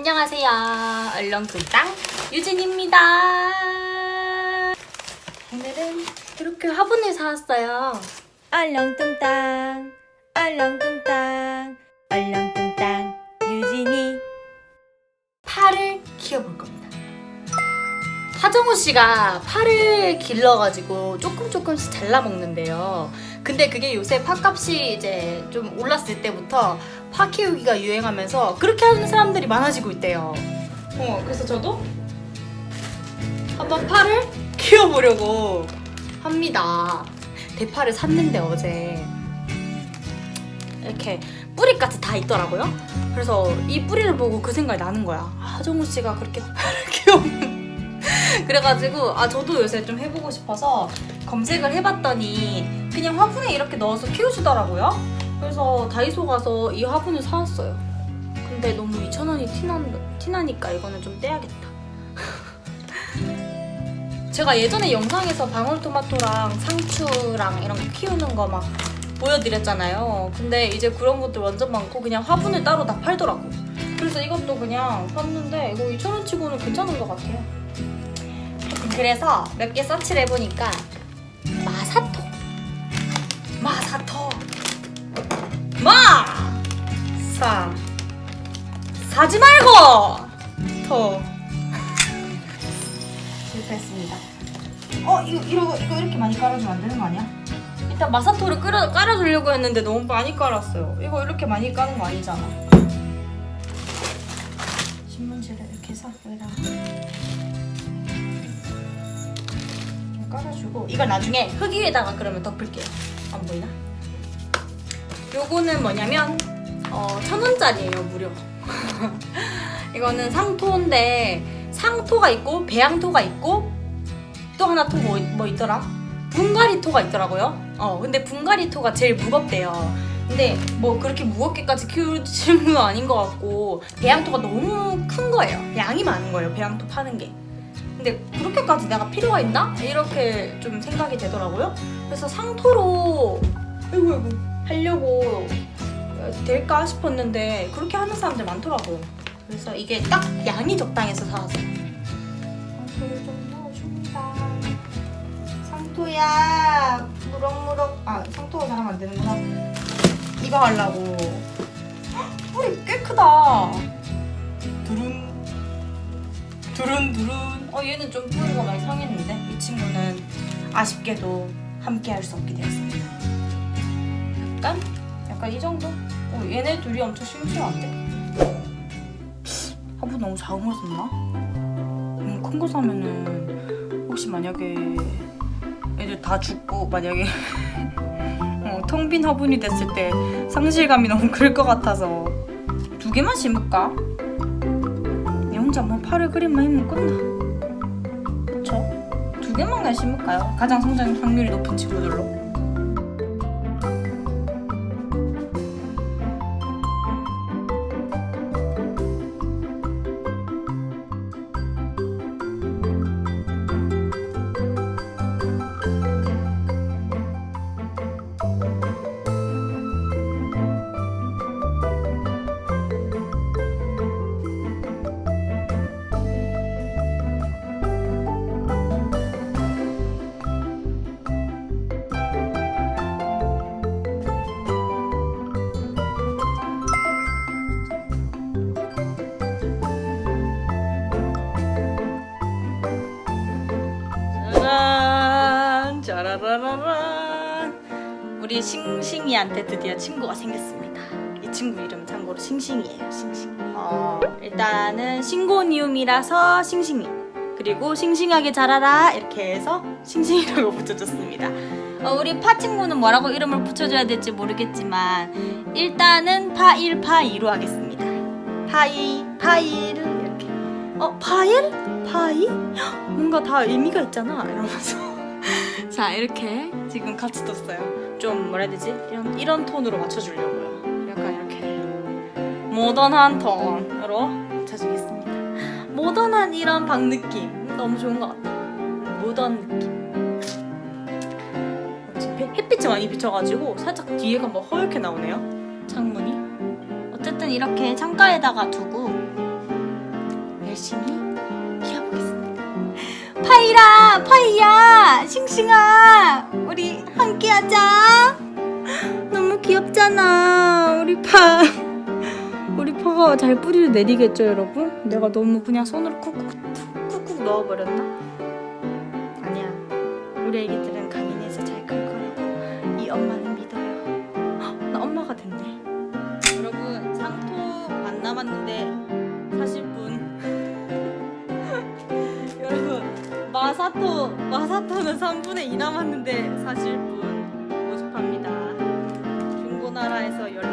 안녕하세요. 얼렁뚱땅 유진입니다. 오늘은 이렇게 화분을 사왔어요. 얼렁뚱땅 얼렁뚱땅 하정우 씨가 팔을 길러가지고 조금 조금씩 잘라 먹는데요. 근데 그게 요새 팥값이 이제 좀 올랐을 때부터 파 키우기가 유행하면서 그렇게 하는 사람들이 많아지고 있대요. 어, 그래서 저도 한번 팔을 키워보려고 합니다. 대파를 샀는데 어제 이렇게 뿌리까지 다 있더라고요. 그래서 이 뿌리를 보고 그 생각이 나는 거야. 아, 하정우 씨가 그렇게 팔을 키우는. 그래가지고 아 저도 요새 좀 해보고 싶어서 검색을 해봤더니 그냥 화분에 이렇게 넣어서 키우시더라고요. 그래서 다이소 가서 이 화분을 사왔어요. 근데 너무 2,000원이 티난, 티나니까 이거는 좀 떼야겠다. 제가 예전에 영상에서 방울토마토랑 상추랑 이런 거 키우는 거 막 보여드렸잖아요. 근데 이제 그런 것들 완전 많고 그냥 화분을 따로 다 팔더라고. 그래서 이것도 그냥 샀는데 이거 2,000원 치고는 괜찮은 것 같아요. 그래서 몇 개 서치를 해보니까 마사토 마사토 마! 사 사지 말고 토 실패했습니다. 어 이거 이거 이거 이렇게 많이 깔아주면 안 되는 거 아니야? 일단 마사토를 깔아, 깔아주려고 했는데 너무 많이 깔았어요. 이거 이렇게 많이 까는 거 아니잖아. 신문지를 이렇게 해서 여기다가 깔아주고 이걸 나중에 흙 위에다가 그러면 덮을게요. 안 보이나? 요거는 뭐냐면 어, 천 원짜리예요 무료. 이거는 상토인데 상토가 있고 배양토가 있고 또 하나 토뭐 뭐 있더라? 분가리토가 있더라고요. 어 근데 분가리토가 제일 무겁대요. 근데 뭐 그렇게 무겁게까지 키우시는 건 아닌 것 같고 배양토가 너무 큰 거예요. 양이 많은 거예요. 배양토 파는 게. 근데 그렇게까지 내가 필요가 있나? 이렇게 좀 생각이 되더라고요. 그래서 상토로 아이고 아이고 하려고 될까 싶었는데 그렇게 하는 사람들 많더라고요. 그래서 이게 딱 양이 적당해서 사왔어요. 상토를 좀 넣어줍니다. 상토야 무럭무럭 아 상토가 잘하면 안 되는구나. 이거 하려고. 헉, 뿌리 꽤 크다. 어 얘는 좀 뿌리가 많이 상했는데 이 친구는 아쉽게도 함께 할 수 없게 되었습니다. 약간 약간 이 정도? 어, 얘네 둘이 엄청 심심한데? 화분 너무 작은 거 샀나? 너무 큰 거 사면은 혹시 만약에 애들 다 죽고 만약에 어, 텅빈 화분이 됐을 때 상실감이 너무 클 것 같아서 두 개만 심을까? 얘 혼자 뭐 팔을 그림만 힘면 끝나 개만 그냥 심을까요? 가장 성장 확률이 높은 친구들로 짜라라라란 우리 싱싱이한테 드디어 친구가 생겼습니다. 이 친구 이름 참고로 싱싱이에요. 싱싱. 어, 일단은 싱고니움이라서 싱싱이. 그리고 싱싱하게 자라라 이렇게 해서 싱싱이라고 붙여줬습니다. 어, 우리 파 친구는 뭐라고 이름을 붙여줘야 될지 모르겠지만 일단은 파일 파이로 하겠습니다. 파이 파일 이렇게. 어 파일 파이? 헉, 뭔가 다 의미가 있잖아 이러면서 자 이렇게 지금 같이 떴어요. 좀 뭐라 해야 되지? 이런 이런 톤으로 맞춰주려고요. 약간 이렇게. 모던한 톤으로 맞춰주겠습니다. 모던한 이런 방 느낌. 너무 좋은 것 같아 모던 느낌. 햇빛이 많이 비쳐가지고 살짝 뒤에가 뭐 허옇게 나오네요. 창문이. 어쨌든 이렇게 창가에다가 두고 열심히. 파이라, 파이야, 싱싱아, 우리 함께하자. 너무 귀엽잖아, 우리 파. 우리 파가 잘 뿌리를 내리겠죠, 여러분? 내가 너무 그냥 손으로 쿡쿡 쿡쿡 넣어버렸나? 아니야. 우리 애기들은 강인해서 잘 클 거라고 이 엄마는 믿어요. 헉, 나 엄마가 됐네. 여러분 상토 반 남았는데 사실 분. 마사토 마사토는 어, 3분의 2 남았는데 사실 분 모집합니다. 중고나라에서 10